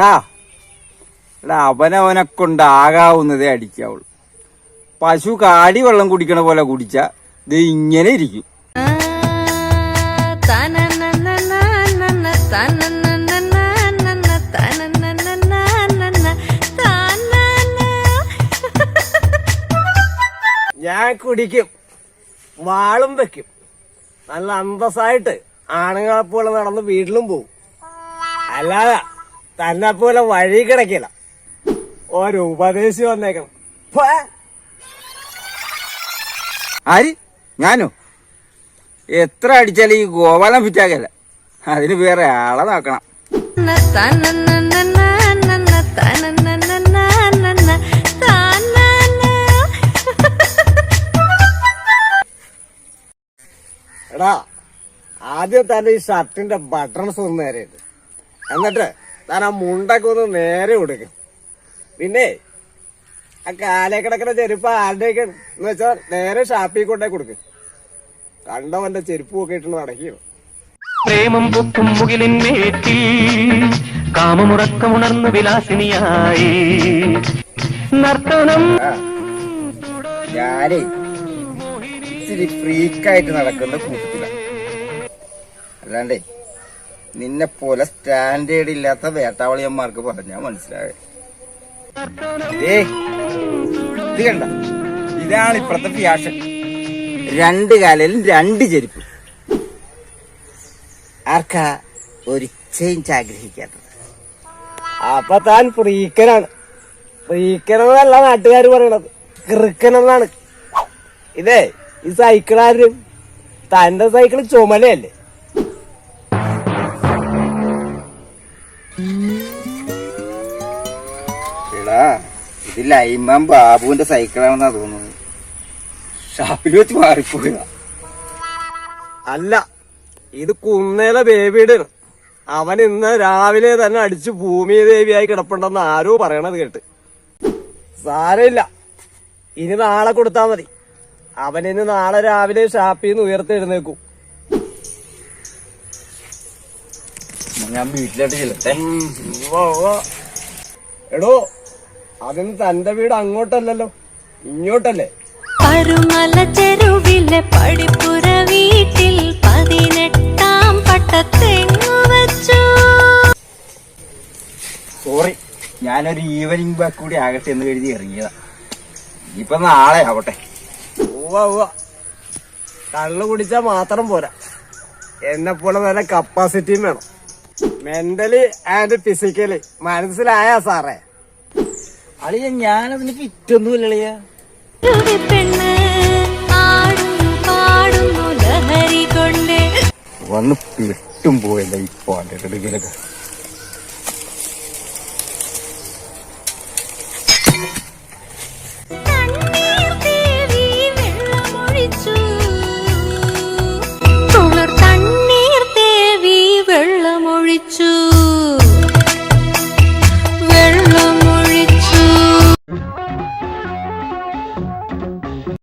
ഡാ എടാ അവനവനെ കൊണ്ട് ആകാവുന്നതേ അടിക്കാവുള്ളൂ. പശു കാടി വെള്ളം കുടിക്കണ പോലെ കുടിച്ച ഇത് ഇങ്ങനെ ഇരിക്കും. ഞാൻ കുടിക്കും വാളും വെക്കും. നല്ല അന്തസ്സായിട്ട് ആണുങ്ങളെ പോലെ നടന്ന് വീട്ടിലും പോവും. അല്ലാതെ തന്നെ പോലെ വഴി കിടക്കില്ല. ഒരു ഉപദേശി വന്നേക്കണം. ആരി? ഞാനോ? എത്ര അടിച്ചാലും ഈ ഗോപാലം ഫിറ്റാകല്ല അതിന് വേറെ ആളെ നോക്കണം. എടാ ആദ്യം തന്നെ ഈ ഷർട്ടിന്റെ ബട്ടൺസ് ഒന്ന് നേരെ എന്നിട്ട് താൻ ആ മുണ്ടൊക്കെ ഒന്ന് നേരെ കൊടുക്കും പിന്നെ ആ കാലേ കിടക്കുന്ന ചെരുപ്പ് ആരുടെയൊക്കെ എന്ന് വെച്ചാൽ നേരെ ഷാപ്പിൽ കൊണ്ടേ കൊടുക്കും. കണ്ടവന്റെ ചെരുപ്പ് ഒക്കെ ഇട്ടുള്ള അടക്കിയോ പ്രേമം പൊക്കും മുകിലിൻ മേറ്റിൽ കാമമുറക്കമുണർന്ന വിലാസിനിയായി. നർത്തനം ഞാനേ ഇച്ചിരി ഫ്രീക്കായിട്ട് നടക്കുന്ന കൂട്ടത്തില. അല്ലാണ്ടേ നിന്നെ പോലെ സ്റ്റാൻഡേർഡ് ഇല്ലാത്ത വേട്ടാവളിയന്മാർക്ക് പറഞ്ഞാ കണ്ട. ഇതാണ് ഇപ്പഴത്തെ ഫ്യാഷൻ. രണ്ട് കാലിലും രണ്ട് ചെരുപ്പ്. ആർക്കാ ഒരു ചേഞ്ച് ആഗ്രഹിക്കാത്തത്? അപ്പൊ താൻ പ്രീക്കനാണ് പ്രീക്കനെന്നല്ല നാട്ടുകാർ പറയണത്. കൃക്കനെന്നാണ്. ഇതേ ഈ സൈക്കിൾ ആരും തന്റെ സൈക്കിൾ ചുമലയല്ലേ? എടാ ഇത് ലൈമാൻ ബാബുവിന്റെ സൈക്കിളാണെന്നാ തോന്നുന്നത്. ഷാപ്പിൽ വെച്ച് മാറിപ്പോയതാ. അല്ല ഇത് കുന്നേല ബേബിയുടെ അവൻ ഇന്ന് രാവിലെ തന്നെ അടിച്ച് ഭൂമി ദേവിയായി കിടപ്പുണ്ടെന്ന് ആരോ പറയണത് കേട്ട്. സാരമില്ല. ഇനി നാളെ കൊടുത്താ മതി. അവൻ ഇനി നാളെ രാവിലെ ഷാപ്പിൽ നിന്ന് ഉയർത്തെഴുന്നേക്കും ഞാൻ വീട്ടിലോട്ട് ചെല്ലട്ടെ. എടോ അതിന് തന്റെ വീട് അങ്ങോട്ടല്ലല്ലോ ഇങ്ങോട്ടല്ലേ? പരുമല ചെരുവിലെ പടിപ്പുര വീട്ടിൽ പതിനെട്ടാം പട്ടത്തെങ്ങു വെച്ചു? സോറി ഞാനൊരു ഈവനിങ് ബാക്ക് കൂടി ആകട്ടെ എന്ന് കരുതി ഇറങ്ങിയതാ. ഇപ്പൊ നാളെ ആവട്ടെ. ഉവ്വ ഉവ്വ. കള്ളു കുടിച്ചാ മാത്രം പോരാ. എന്നെ പോലെ നല്ല കപ്പാസിറ്റിയും വേണം. മെന്റലി ആൻഡ് ഫിസിക്കലി മനസ്സിലായ സാറേ? അളിയ ഞാനതിന് ലഹരി കൊണ്ട് വന്ന് പെട്ടും പോയല്ല ഇപ്പൊ അല്ലെ ഇടയിലൊക്കെ.